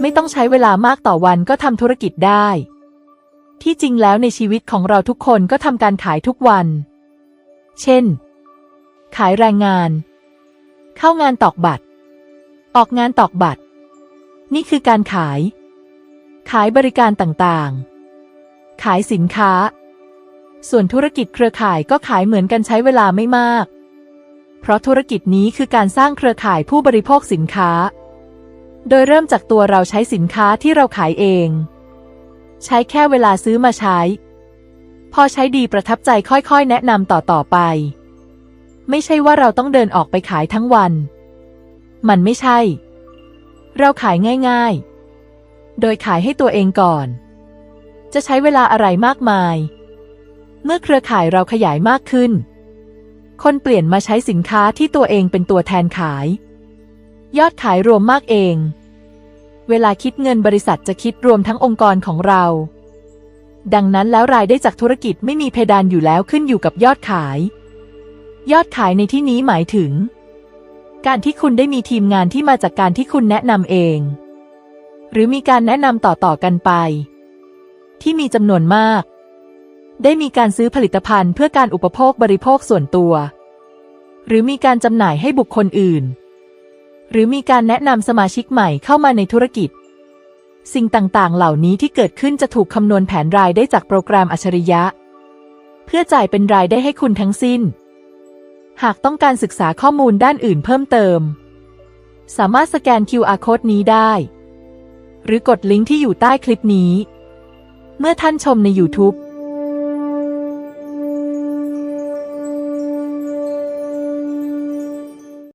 ไม่ต้องใช้เวลามากต่อวันก็ทำธุรกิจได้ ที่จริงแล้วในชีวิตของเราทุกคนก็ทำการขายทุกวัน เช่น ขายแรงงาน เข้างานตอกบัตร ออกงานตอกบัตร นี่คือการขาย ขายบริการต่างๆ ขายสินค้า ส่วนธุรกิจเครือข่ายก็ขายเหมือนกันใช้เวลาไม่มาก เพราะธุรกิจนี้คือการสร้างเครือข่ายผู้บริโภคสินค้า โดยเริ่มจากตัวเราใช้สินค้าที่เราขายเอง ใช้แค่เวลาซื้อมาใช้ พอใช้ดีประทับใจค่อยๆ แนะนำต่อๆไป ไม่ใช่ว่าเราต้องเดินออกไปขายทั้งวัน มันไม่ใช่ เราขายง่ายๆ โดยขายให้ตัวเองก่อน จะใช้เวลาอะไรมากมาย เมื่อเครือข่ายเราขยายมากขึ้น คนเปลี่ยนมาใช้สินค้าที่ตัวเองเป็นตัวแทนขาย ยอดขายรวมมากเอง เวลาคิดเงินบริษัทจะคิดรวมทั้งองค์กรของเรา ดังนั้นแล้วรายได้จากธุรกิจไม่มีเพดานอยู่แล้วขึ้นอยู่กับยอดขาย ยอดขายในที่นี้หมายถึง การที่คุณได้มีทีมงานที่มาจากการที่คุณแนะนำเอง หรือมีการแนะนำต่อๆกันไป ที่มีจำนวนมาก ได้มีการซื้อผลิตภัณฑ์เพื่อการอุปโภคบริโภคส่วนตัว หรือมีการจำหน่ายให้บุคคลอื่น หรือมีการแนะนำสมาชิกใหม่เข้ามาในธุรกิจ สิ่งต่างๆ เหล่านี้ที่เกิดขึ้นจะถูกคำนวณแผนรายได้จากโปรแกรมอัจฉริยะ เพื่อจ่ายเป็นรายได้ให้คุณทั้งสิ้น หากต้องการศึกษาข้อมูลด้านอื่นเพิ่มเติม สามารถสแกน QR code นี้ได้ หรือกดลิงก์ที่อยู่ใต้คลิปนี้ เมื่อท่านชมใน YouTube